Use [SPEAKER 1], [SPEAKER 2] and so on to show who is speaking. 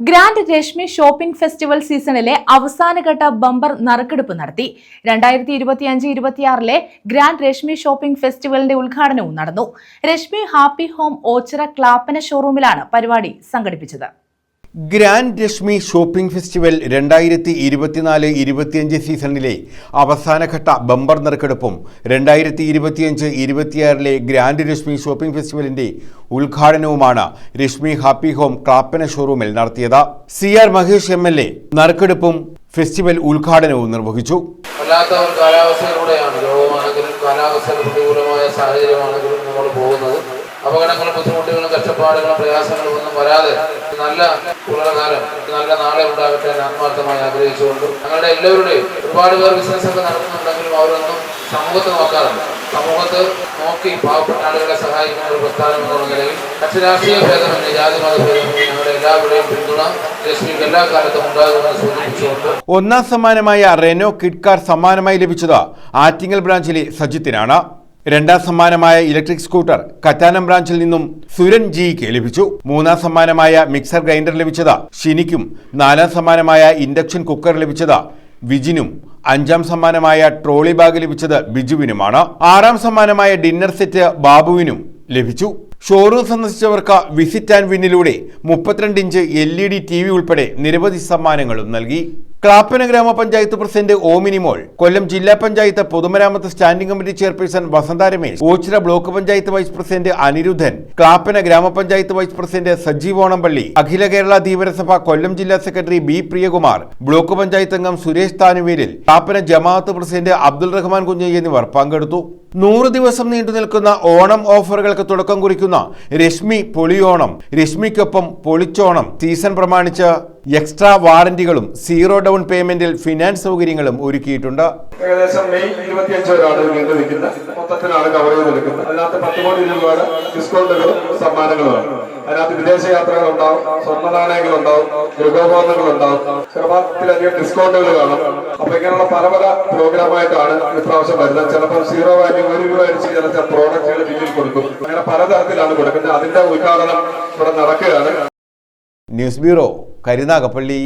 [SPEAKER 1] Grand Rashmi shopping festival സീസണിലെ അവസാനഘട്ട bumper നറുക്കെടുപ്പ് നടത്തി. രണ്ടായിരത്തി ഇരുപത്തിയഞ്ച് ഇരുപത്തിയാറിലെ ഗ്രാൻഡ് രശ്മി ഷോപ്പിംഗ് ഫെസ്റ്റിവലിന്റെ ഉദ്ഘാടനവും നടന്നു. രശ്മി ഹാപ്പി ഹോം ഓച്ചിറ ക്ലാപ്പന ഷോറൂമിലാണ് പരിപാടി സംഘടിപ്പിച്ചത്.
[SPEAKER 2] ഗ്രാൻഡ് രശ്മി ഷോപ്പിംഗ് ഫെസ്റ്റിവൽ രണ്ടായിരത്തി ഇരുപത്തിനാല് ഇരുപത്തിയഞ്ച് സീസണിലെ അവസാനഘട്ട ബമ്പർ നറുക്കെടുപ്പും രണ്ടായിരത്തി ഇരുപത്തിയഞ്ച് ഇരുപത്തിയാറിലെ ഗ്രാൻഡ് രശ്മി ഷോപ്പിംഗ് ഫെസ്റ്റിവലിന്റെ ഉദ്ഘാടനവുമാണ് രശ്മി ഹാപ്പി ഹോം ക്ലാപ്പന ഷോറൂമിൽ നടത്തിയത്. C R Mahesh M L A നറുക്കെടുപ്പും festival ഉദ്ഘാടനവും നിർവഹിച്ചു.
[SPEAKER 3] കാലാവസ്ഥയിലൂടെയാണ്. കാലാവസ്ഥ പ്രതികൂലമായ സാഹചര്യമാണെങ്കിലും നമ്മൾ പോകുന്നത്. അപകടങ്ങളും ബുദ്ധിമുട്ടുകളും കഷ്ടപ്പാടുകളും പ്രയാസങ്ങളും ഒന്നും വരാതെ നല്ല കുളകാലം നല്ല നാളെ ഉണ്ടാകട്ടെ എന്ന് ആത്മാർത്ഥമായി ആഗ്രഹിച്ചുകൊണ്ട് ഞങ്ങളുടെ എല്ലാവരുടെയും ഒരുപാട് പേർ ബിസിനസ് ഒക്കെ നടത്തുന്നുണ്ടെങ്കിലും അവരൊന്നും സമൂഹത്തെ നോക്കാറുണ്ട് സമൂഹത്ത് നോക്കി പാവപ്പെട്ട ആളുകളെ സഹായിക്കുന്ന ഒരു പ്രസ്ഥാനം എന്നുള്ള നിലയിൽ കക്ഷരാഷ്ട്രീയ ഭേദമന്യേ ജാതി മത ഭേദമന്യേ ഞങ്ങളുടെ എല്ലാവരുടെയും പിന്തുണ ഉണ്ടാകുമെന്ന് സൂചിപ്പിച്ചുകൊണ്ട്
[SPEAKER 2] ഒന്നാം സമ്മാനമായ റെനോ കിഡ്കാർ സമ്മാനമായി ലഭിച്ചത് ആറ്റിങ്ങൽ ബ്രാഞ്ചിലെ സജിത്തിനാണ്. രണ്ടാം സമ്മാനമായ ഇലക്ട്രിക് സ്കൂട്ടർ കറ്റാനം ബ്രാഞ്ചിൽ നിന്നും സുരൻ ജിക്ക് ലഭിച്ചു. മൂന്നാം സമ്മാനമായ മിക്സർ ഗ്രൈൻഡർ ലഭിച്ചത് ഷിനിക്കും. നാലാം സമ്മാനമായ ഇൻഡക്ഷൻ കുക്കർ ലഭിച്ചത് വിജിനും. അഞ്ചാം സമ്മാനമായ ട്രോളി ബാഗ് ലഭിച്ചത് ബിജുവിനുമാണ്. ആറാം സമ്മാനമായ ഡിന്നർ സെറ്റ് ബാബുവിനും ലഭിച്ചു. ഷോറൂം സന്ദർശിച്ചവർക്ക് വിസിറ്റ് ആൻഡ് വിന്നിലൂടെ മുപ്പത്തിരണ്ട് inch L E D T V ഉൾപ്പെടെ നിരവധി സമ്മാനങ്ങളും നൽകി. ക്ലാപ്പന ഗ്രാമപഞ്ചായത്ത് പ്രസിഡന്റ് ഓമിനിമോൾ കൊല്ലം ജില്ലാ പഞ്ചായത്ത് പൊതുമരാമത്ത് standing committee chairperson Vasantha Ramesh Oachira block panchayat vice president Aniruddhan Clappana ഗ്രാമപഞ്ചായത്ത് വൈസ് പ്രസിഡന്റ് സജീവ് ഓണംപള്ളി അഖില കേരള ധീവരസഭ കൊല്ലം ജില്ലാ secretary B Priyakumar block panchayat അംഗം സുരേഷ് താനുവേലിൽ ക്ലാപ്പന ജമാഅത്ത് പ്രസിഡന്റ് അബ്ദുൾ റഹ്മാൻ കുഞ്ഞ് എന്നിവർ പങ്കെടുത്തു. നൂറ് ദിവസം നീണ്ടു നിൽക്കുന്ന ഓണം ഓഫറുകൾക്ക് തുടക്കം കുറിക്കുന്ന രശ്മി പൊളിയോണം. രശ്മിക്കൊപ്പം പൊളിച്ചോണം. സീസൺ പ്രമാണിച്ച് എക്സ്ട്രാ വാറന്റികളും സീറോ ഡൗൺ പേയ്മെന്റിൽ ഫിനാൻസ് സൗകര്യങ്ങളും ഒരുക്കിയിട്ടുണ്ട്.
[SPEAKER 4] ഏകദേശം മെയ് ഇരുപത്തിയഞ്ച് വരെയാണ് നീണ്ടു നിൽക്കുന്നത്. മൊത്തത്തിലാണ് കവർ ചെയ്ത് നിൽക്കുന്നത്. അതിനകത്ത് പത്ത് കോടി രൂപയുടെ ഡിസ്കൗണ്ടുകളും സമ്മാനങ്ങളുമാണ്. അതിനകത്ത് വിദേശ യാത്രകൾ ഉണ്ടാവും സ്വർണ നാണയങ്ങൾ ഉണ്ടാവും ഗൃഹോപകരണങ്ങൾ ഉണ്ടാവും ചെറുപ്പത്തിലധികം ഡിസ്കൗണ്ടുകൾ കാണും. അപ്പൊ ഇങ്ങനെയുള്ള പല പല പ്രോഗ്രാമായിട്ടാണ് ഇപ്രാവശ്യം വരുന്നത്. ചിലപ്പോൾ സീറോ വാല്യൂ ഒരു രൂപ അടിച്ച് ചിലച്ച പ്രോഡക്റ്റുകൾ ബില്ലിൽ കൊടുക്കും. അങ്ങനെ പലതരത്തിലാണ് കൊടുക്കുന്നത്. അതിന്റെ ഉദ്ഘാടനം ഇവിടെ നടക്കുകയാണ്.
[SPEAKER 2] News bureau Karunagappally